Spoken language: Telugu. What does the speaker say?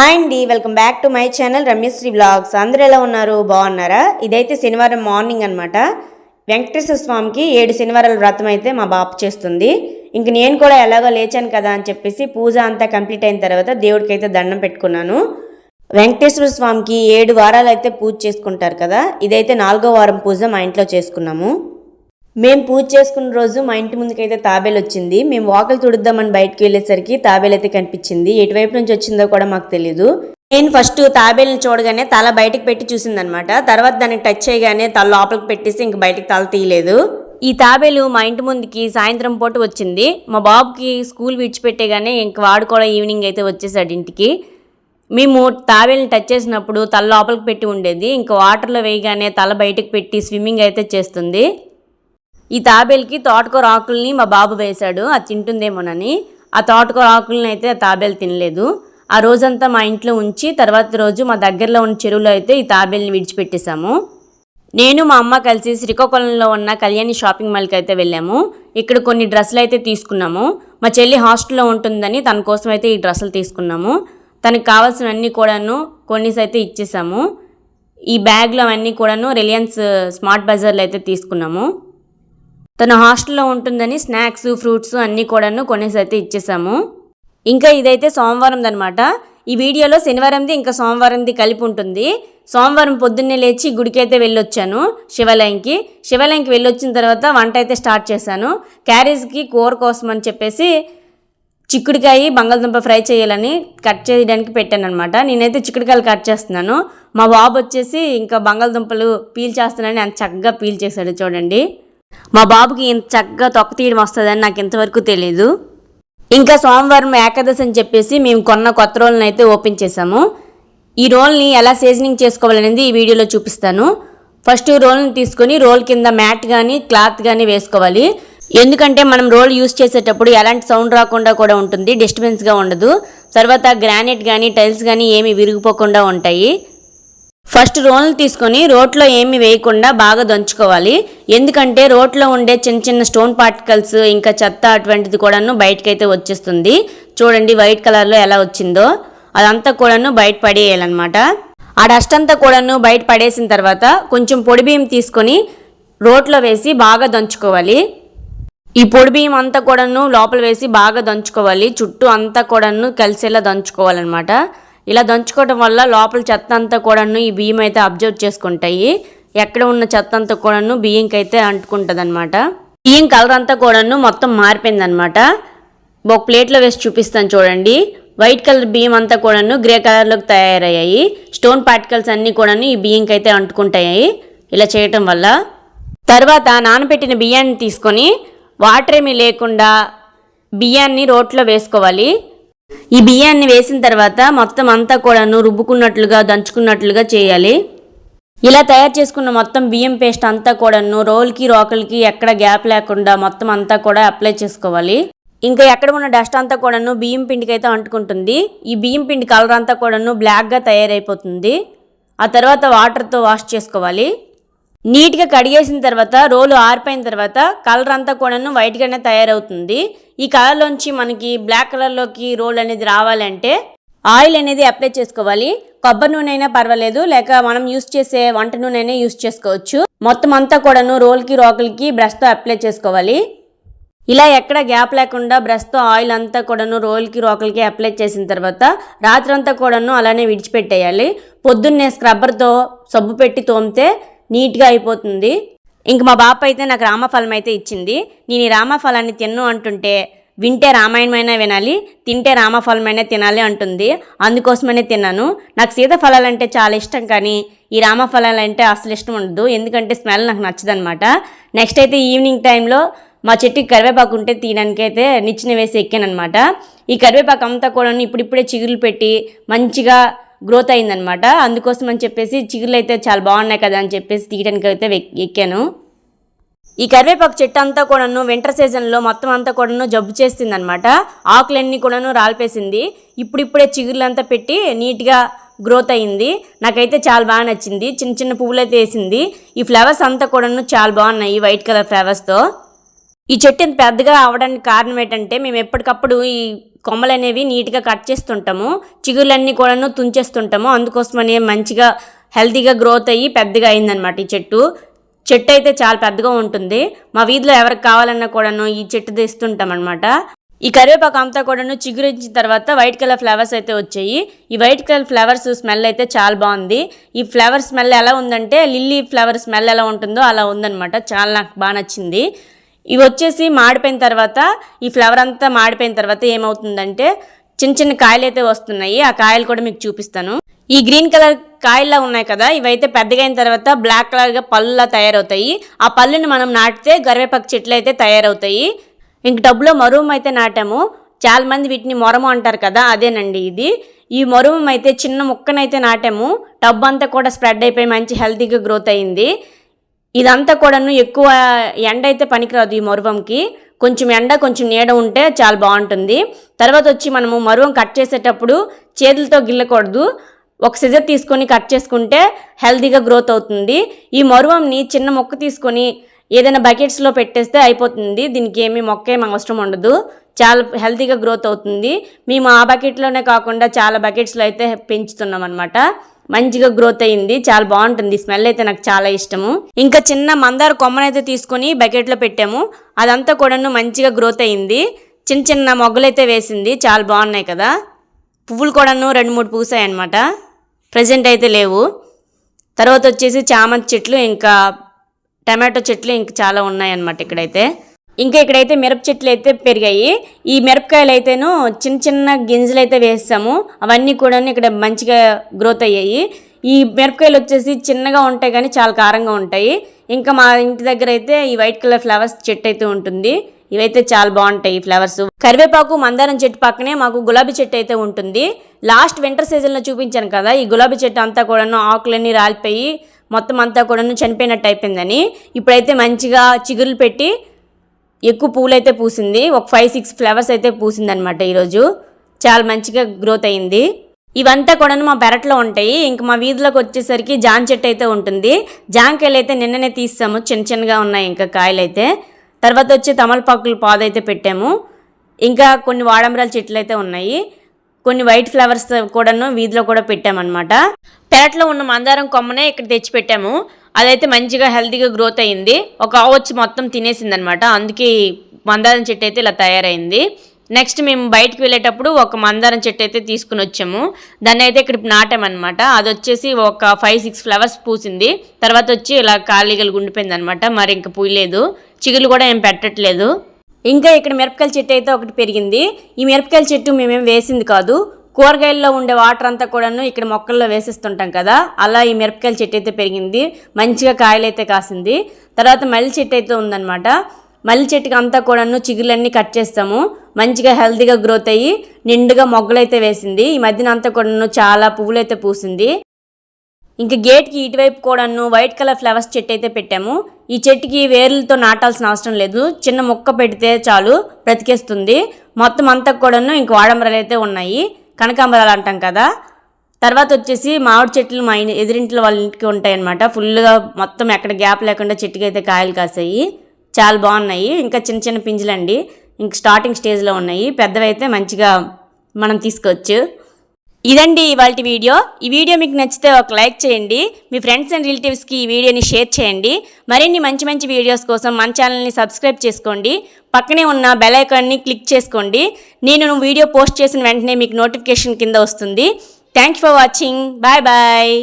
హాయ్ అండి welcome back to my channel Ramyasri blogs అందరూ ఎలా ఉన్నారు? బాగున్నారా? ఇదైతే శనివారం మార్నింగ్ అనమాట వెంకటేశ్వర స్వామికి ఏడు శనివారాల వ్రతం అయితే మా బాపు చేస్తుంది. ఇంక నేను కూడా ఎలాగో లేచాను కదా అని చెప్పేసి పూజ అంతా కంప్లీట్ అయిన తర్వాత దేవుడికి అయితే దండం పెట్టుకున్నాను. వెంకటేశ్వర స్వామికి ఏడు వారాలు అయితే పూజ చేసుకుంటారు కదా ఇదైతే నాలుగో వారం పూజ మా ఇంట్లో చేసుకున్నాము. మేము పూజ చేసుకున్న రోజు మా ఇంటి ముందుకైతే తాబేలు వచ్చింది. మేము వాకలు తుడుద్దామని బయటకు వెళ్ళేసరికి తాబేలు అయితే కనిపించింది. ఎటువైపు నుంచి వచ్చిందో కూడా మాకు తెలియదు నేను ఫస్ట్ తాబేలుని చూడగానే తల బయటకు పెట్టి చూసిందనమాట. తర్వాత దాన్ని టచ్ చేయగానే తల లోపలికి పెట్టేసి ఇంక బయటకు తల తీయలేదు. ఈ తాబేలు మా ఇంటి ముందుకి సాయంత్రం పూట వచ్చింది. మా బాబుకి స్కూల్ విడిచిపెట్టేగానే ఇంక వాడు కూడా ఈవినింగ్ అయితే వచ్చేసాడు ఇంటికి. మేము తాబేల్ని టచ్ చేసినప్పుడు తల లోపలికి పెట్టి ఉండేది. ఇంకా వాటర్లో వేయగానే తల బయటకు పెట్టి స్విమ్మింగ్ అయితే చేస్తుంది. ఈ తాబేలుకి తోటకూర ఆకుల్ని మా బాబు వేశాడు. అది తింటుందేమోనని. ఆ తోటకూర ఆకుల్ని అయితే ఆ తాబేలు తినలేదు. ఆ రోజంతా మా ఇంట్లో ఉంచి తర్వాత రోజు మా దగ్గరలో ఉన్న చెరువులో అయితే ఈ తాబేల్ని విడిచిపెట్టేశాము. నేను మా అమ్మ కలిసి శ్రీకాకుళంలో ఉన్న కళ్యాణి షాపింగ్ మాల్కి అయితే వెళ్ళాము. ఇక్కడ కొన్ని డ్రెస్సులు అయితే తీసుకున్నాము. మా చెల్లి హాస్టల్లో ఉంటుందని తన కోసం అయితే ఈ డ్రెస్సులు తీసుకున్నాము. తనకు కావాల్సినవన్నీ కూడాను కొన్నిస్ అయితే ఇచ్చేసాము ఈ బ్యాగ్లో అవన్నీ కూడాను రిలయన్స్ స్మార్ట్ బజార్లో అయితే తీసుకున్నాము. తను హాస్టల్లో ఉంటుందని స్నాక్స్ ఫ్రూట్స్ అన్నీ కూడాను కొనేసి అయితే ఇచ్చేసాము. ఇంకా ఇదైతే సోమవారం అనమాట ఈ వీడియోలో శనివారంది ఇంకా సోమవారంది కలిపి ఉంటుంది. సోమవారం పొద్దున్నే లేచి గుడికైతే వెళ్ళొచ్చాను శివాలయంకి. శివాలయంకి వెళ్ళొచ్చిన తర్వాత వంట అయితే స్టార్ట్ చేశాను. క్యారేజ్కి కూర కోసం అని చెప్పేసి చిక్కుడికాయ బంగాళదుంప ఫ్రై చేయాలని కట్ చేయడానికి పెట్టాను అనమాట నేనైతే చిక్కుడుకాయలు కట్ చేస్తున్నాను. మా బాబు వచ్చేసి ఇంకా బంగాళదుంపలు పీల్ చేస్తున్నానని అంత చక్కగా పీల్ చేశాడు చూడండి. మా బాబుకి ఇంత చక్కగా తొక్క తీయడం వస్తుందని నాకు ఇంతవరకు తెలీదు. ఇంకా సోమవారం ఏకాదశి అని చెప్పేసి మేము కొన్న కొత్త రోల్ని అయితే ఓపెన్ చేసాము ఈ రోల్ని ఎలా సీజనింగ్ చేసుకోవాలనేది ఈ వీడియోలో చూపిస్తాను. ఫస్ట్ రోల్ని తీసుకొని రోల్ కింద మ్యాట్ కానీ క్లాత్ కానీ వేసుకోవాలి. ఎందుకంటే మనం రోల్ యూస్ చేసేటప్పుడు ఎలాంటి సౌండ్ రాకుండా కూడా ఉంటుంది డిస్టర్బెన్స్గా ఉండదు. తర్వాత గ్రానైట్ కానీ టైల్స్ కానీ ఏమి విరిగిపోకుండా ఉంటాయి. ఫస్ట్ రోల్ని తీసుకొని రోట్లో ఏమి వేయకుండా బాగా దంచుకోవాలి. ఎందుకంటే రోట్లో ఉండే చిన్న చిన్న స్టోన్ పార్టికల్స్ ఇంకా చెత్త అటువంటిది కూడాను బయటకైతే వచ్చేస్తుంది. చూడండి వైట్ కలర్లో ఎలా వచ్చిందో. అదంతా కూడాను బయట పడేయాలన్నమాట. ఆ డస్ట్ అంతా కూడాను బయట పడేసిన తర్వాత కొంచెం పొడి బియ్యం తీసుకొని రోట్లో వేసి బాగా దంచుకోవాలి. ఈ పొడి బియ్యం అంతా కూడాను లోపల వేసి బాగా దంచుకోవాలి. చుట్టూ అంతా కూడాను కలిసేలా దంచుకోవాలన్నమాట. ఇలా దంచుకోవడం వల్ల లోపల చెత్త అంతా కూడాను ఈ బియ్యం అయితే అబ్జర్వ్ చేసుకుంటాయి. ఎక్కడ ఉన్న చెత్త అంతా కూడాను బియ్యంకి అయితే అంటుకుంటుంది అనమాట బియ్యం కలర్ అంతా కూడాను మొత్తం మారిపోయింది అనమాట ఒక ప్లేట్లో వేసి చూపిస్తాను చూడండి. వైట్ కలర్ బియ్యం అంతా కూడాను గ్రే కలర్లోకి తయారయ్యాయి. స్టోన్ పార్టికల్స్ అన్నీ కూడాను ఈ బియ్యంకి అయితే అంటుకుంటాయి ఇలా చేయటం వల్ల. తర్వాత నానబెట్టిన బియ్యాన్ని తీసుకొని వాటర్ ఏమీ లేకుండా బియ్యాన్ని రోట్లో వేసుకోవాలి. ఈ బియ్యాన్ని వేసిన తర్వాత మొత్తం అంతా కూడాను రుబ్బుకున్నట్లుగా దంచుకున్నట్లుగా చేయాలి. ఇలా తయారు చేసుకున్న మొత్తం బియ్యం పేస్ట్ అంతా కూడాను రోల్కి రోకలికి ఎక్కడ గ్యాప్ లేకుండా మొత్తం అంతా కూడా అప్లై చేసుకోవాలి. ఇంకా ఎక్కడ ఉన్న డస్ట్ అంతా కూడాను బియ్యం పిండికి అయితే అంటుకుంటుంది. ఈ బియ్యం పిండి కలర్ అంతా కూడాను బ్లాక్గా తయారైపోతుంది. ఆ తర్వాత వాటర్తో వాష్ చేసుకోవాలి. నీట్గా కడిగేసిన తర్వాత రోలు ఆరిపోయిన తర్వాత కలర్ అంతా కూడాను వైట్గానే తయారవుతుంది. ఈ కలర్లోంచి మనకి బ్లాక్ కలర్లోకి రోల్ అనేది రావాలంటే ఆయిల్ అనేది అప్లై చేసుకోవాలి. కొబ్బరి నూనె అయినా పర్వాలేదు లేక మనం యూస్ చేసే వంట నూనె అయినా యూస్ చేసుకోవచ్చు. మొత్తం అంతా కూడాను రోల్కి రోకల్కి బ్రష్తో అప్లై చేసుకోవాలి. ఇలా ఎక్కడ గ్యాప్ లేకుండా బ్రష్తో ఆయిల్ అంతా కూడాను రోల్కి రోకల్కి అప్లై చేసిన తర్వాత రాత్రంతా కూడాను అలానే విడిచిపెట్టేయాలి. పొద్దున్నే స్క్రబ్బర్తో సబ్బు పెట్టి తోమితే నీట్గా అయిపోతుంది. ఇంక మా బాప అయితే నాకు రామఫలం అయితే ఇచ్చింది. నేను ఈ రామఫలాన్ని తిన్ను అంటుంటే వింటే రామాయణమైనా వినాలి తింటే రామఫలమైనా తినాలి అంటుంది. అందుకోసమనే తిన్నాను. నాకు సీతాఫలాలంటే చాలా ఇష్టం కానీ ఈ రామఫలాలంటే అసలు ఇష్టం ఉండదు. ఎందుకంటే స్మెల్ నాకు నచ్చదనమాట నెక్స్ట్ అయితే ఈవినింగ్ టైంలో మా చెట్టుకి కరివేపాకు ఉంటే తీయడానికి అయితే నిచ్చిన వేసి ఎక్కానమాట ఈ కరివేపాకు అంతా కూడా ఇప్పుడిప్పుడే చిగురులు పెట్టి మంచిగా గ్రోత్ అయిందనమాట అందుకోసం అని చెప్పేసి చిగురులు అయితే చాలా బాగున్నాయి కదా అని చెప్పేసి తీయడానికి అయితే ఎక్కాను. ఈ కరివేపాకు చెట్టు అంతా కూడాను వింటర్ సీజన్లో మొత్తం అంతా కూడాను జబ్బు చేసిందనమాట ఆకులన్నీ కూడాను రాలిపేసింది. ఇప్పుడిప్పుడే చిగుర్లంతా పెట్టి నీట్గా గ్రోత్ అయింది. నాకైతే చాలా బాగా నచ్చింది. చిన్న చిన్న పువ్వులు అయితే వేసింది. ఈ ఫ్లవర్స్ అంతా కూడాను చాలా బాగున్నాయి వైట్ కలర్ ఫ్లవర్స్తో ఈ చెట్టు ఇంత పెద్దగా అవడానికి కారణం ఏంటంటే మేము ఎప్పటికప్పుడు ఈ కొమ్మలు అనేవి నీట్గా కట్ చేస్తుంటాము. చిగురులన్నీ కూడాను తుంచేస్తుంటాము. అందుకోసమని మంచిగా హెల్తీగా గ్రోత్ అయ్యి పెద్దగా అయిందనమాట ఈ చెట్టు. చెట్టు అయితే చాలా పెద్దగా ఉంటుంది. మా వీధిలో ఎవరికి కావాలన్నా కూడాను ఈ చెట్టు తెస్తుంటాం అనమాట ఈ కరివేపాకు అంతా కూడాను చిగురించిన తర్వాత వైట్ కలర్ ఫ్లవర్స్ అయితే వచ్చాయి. ఈ వైట్ కలర్ ఫ్లవర్స్ స్మెల్ అయితే చాలా బాగుంది. ఈ ఫ్లవర్ స్మెల్ ఎలా ఉందంటే లిల్లీ ఫ్లవర్ స్మెల్ ఎలా ఉంటుందో అలా ఉందనమాట. చాలా నాకు బాగా నచ్చింది. ఇవి వచ్చేసి మాడిపోయిన తర్వాత ఈ ఫ్లవర్ అంతా మాడిపోయిన తర్వాత ఏమవుతుందంటే చిన్న చిన్న కాయలు అయితే వస్తున్నాయి. ఆ కాయలు కూడా మీకు చూపిస్తాను. ఈ గ్రీన్ కలర్ కాయల్లా ఉన్నాయి కదా ఇవైతే పెద్దగా అయిన తర్వాత బ్లాక్ కలర్గా పళ్ళులా తయారవుతాయి. ఆ పళ్ళుని మనం నాటితే గరివేపాకు చెట్లు అయితే తయారవుతాయి. ఇంక డబ్బులో మరువం అయితే నాటాము. చాలా మంది వీటిని మొరము అంటారు కదా అదేనండి ఇది. ఈ మరువం అయితే చిన్న ముక్కనైతే నాటాము. టబ్ అంతా కూడా స్ప్రెడ్ అయిపోయి మంచి హెల్తీగా గ్రోత్ అయింది. ఇదంతా కూడాను ఎక్కువ ఎండ అయితే పనికిరాదు ఈ మరువంకి. కొంచెం ఎండ కొంచెం నీడ ఉంటే చాలా బాగుంటుంది. తర్వాత వచ్చి మనము మరువం కట్ చేసేటప్పుడు చేతులతో గిల్లకూడదు. ఒక సిజర్ తీసుకొని కట్ చేసుకుంటే హెల్తీగా గ్రోత్ అవుతుంది. ఈ మరువంని చిన్న మొక్క తీసుకొని ఏదైనా బకెట్స్లో పెట్టేస్తే అయిపోతుంది. దీనికి ఏమీ మొక్క ఏమి అవసరం ఉండదు. చాలా హెల్తీగా గ్రోత్ అవుతుంది. మేము ఆ బకెట్లోనే కాకుండా చాలా బకెట్స్లో అయితే పెంచుతున్నాం అనమాట మంచిగా గ్రోత్ అయింది. చాలా బాగుంటుంది. స్మెల్ అయితే నాకు చాలా ఇష్టము. ఇంకా చిన్న మందార కొమ్మనైతే తీసుకొని బకెట్లో పెట్టాము. అదంతా కూడాను మంచిగా గ్రోత్ అయింది. చిన్న చిన్న మొగ్గలైతే వేసింది. చాలా బాగున్నాయి కదా. పువ్వులు కూడాను రెండు మూడు పూసాయి అనమాట ప్రజెంట్ అయితే లేవు. తర్వాత వచ్చేసి చామంతి చెట్లు ఇంకా టమాటో చెట్లు ఇంకా చాలా ఉన్నాయన్నమాట ఇక్కడైతే. ఇంకా ఇక్కడైతే మిరప చెట్లు అయితే పెరిగాయి. ఈ మిరపకాయలు అయితేను చిన్న చిన్న గింజలు అయితే వేస్తాము. అవన్నీ కూడా ఇక్కడ మంచిగా గ్రోత్ అయ్యాయి. ఈ మిరపకాయలు వచ్చేసి చిన్నగా ఉంటాయి కానీ చాలా కారంగా ఉంటాయి. ఇంకా మా ఇంటి దగ్గర అయితే ఈ వైట్ కలర్ ఫ్లవర్స్ చెట్టు అయితే ఉంటుంది. ఇవైతే చాలా బాగుంటాయి ఈ ఫ్లవర్స్. కరివేపాకు మందారం చెట్టు పక్కనే మాకు గులాబీ చెట్టు అయితే ఉంటుంది. లాస్ట్ వింటర్ సీజన్లో చూపించాను కదా ఈ గులాబీ చెట్టు అంతా కూడాను ఆకులన్నీ రాలిపోయి మొత్తం అంతా కూడాను చనిపోయినట్టు అయిపోయిందని. ఇప్పుడైతే మంచిగా చిగురులు పెట్టి ఎక్కువ పూలైతే పూసింది. ఒక ఫైవ్ సిక్స్ ఫ్లవర్స్ అయితే పూసింది అనమాట ఈరోజు. చాలా మంచిగా గ్రోత్ అయింది. ఇవంతా కూడా మా పెరట్లో ఉంటాయి. ఇంక మా వీధిలోకి వచ్చేసరికి జాన్ చెట్టు అయితే ఉంటుంది. జాంకాయలు అయితే నిన్ననే తీస్తాము చిన్న చిన్నగా ఉన్నాయి ఇంకా కాయలు అయితే తర్వాత వచ్చి తమలపాకులు పాదు అయితే పెట్టాము. ఇంకా కొన్ని వాడంబరాల చెట్లు అయితే ఉన్నాయి. కొన్ని వైట్ ఫ్లవర్స్ కూడాను వీధిలో కూడా పెట్టామన్నమాట. పెరట్లో ఉన్న మందారం కొమ్మనే ఇక్కడ తెచ్చి పెట్టాము అదైతే మంచిగా హెల్తీగా గ్రోత్ అయింది. ఒక ఆవు వచ్చి మొత్తం తినేసింది అనమాట అందుకే మందారం చెట్టు అయితే ఇలా తయారైంది. నెక్స్ట్ మేము బయటకు వెళ్ళేటప్పుడు ఒక మందారం చెట్టు అయితే తీసుకుని వచ్చాము. దాన్ని అయితే ఇక్కడ నాటామన్నమాట. అది వచ్చేసి ఒక ఫైవ్ సిక్స్ ఫ్లవర్స్ పూసింది. తర్వాత వచ్చి ఇలా ఖాళీగలు గుండిపోయింది అనమాట మరి ఇంకా పూయలేదు. చిగులు కూడా ఏం పెట్టట్లేదు. ఇంకా ఇక్కడ మిరపకాయల చెట్టు అయితే ఒకటి పెరిగింది. ఈ మిరపకాయల చెట్టు మేమేం వేసింది కాదు. కూరగాయల్లో ఉండే వాటర్ అంతా కూడాను ఇక్కడ మొక్కల్లో వేసిస్తుంటాం కదా. అలా ఈ మిరపకాయల చెట్టు అయితే పెరిగింది. మంచిగా కాయలైతే కాసింది. తర్వాత మల్లి చెట్టు అయితే ఉందన్నమాట. మల్లి చెట్టుకి అంతా కూడాను చిగులన్నీ కట్ చేస్తాము. మంచిగా హెల్తీగా గ్రోత్ అయ్యి నిండుగా మొగ్గలైతే వేసింది. ఈ మధ్యన అంతా కూడాను చాలా పువ్వులైతే పూసింది. ఇంకా గేట్కి ఇటువైపు కూడాను వైట్ కలర్ ఫ్లవర్స్ చెట్టు అయితే పెట్టాము. ఈ చెట్టుకి వేర్లతో నాటాల్సిన అవసరం లేదు. చిన్న మొక్క పెడితే చాలు బ్రతికేస్తుంది. మొత్తం అంతా కూడాను ఇంక వాడంబరాలు అయితే ఉన్నాయి. కనకాంబరాలు అంటాం కదా. తర్వాత వచ్చేసి మామిడి చెట్లు మా ఎదురింట్లో వాళ్ళ ఇంటికి ఉంటాయన్నమాట. ఫుల్గా మొత్తం ఎక్కడ గ్యాప్ లేకుండా చెట్టుకి అయితే కాయలు కాసాయి. చాలా బాగున్నాయి. ఇంకా చిన్న చిన్న పింజలండి. ఇంక స్టార్టింగ్ స్టేజ్లో ఉన్నాయి. పెద్దవైతే మంచిగా మనం తీసుకోవచ్చు. ఇదండి ఇవాళ వీడియో. ఈ వీడియో మీకు నచ్చితే ఒక లైక్ చేయండి. మీ ఫ్రెండ్స్ అండ్ రిలేటివ్స్కి ఈ వీడియోని షేర్ చేయండి. మరిన్ని మంచి మంచి వీడియోస్ కోసం మన ఛానల్ని సబ్స్క్రైబ్ చేసుకోండి. పక్కనే ఉన్న బెల్ ఐకాన్ని క్లిక్ చేసుకోండి. నేను వీడియో పోస్ట్ చేసిన వెంటనే మీకు నోటిఫికేషన్ కింద వస్తుంది. Thank for watching. Bye bye.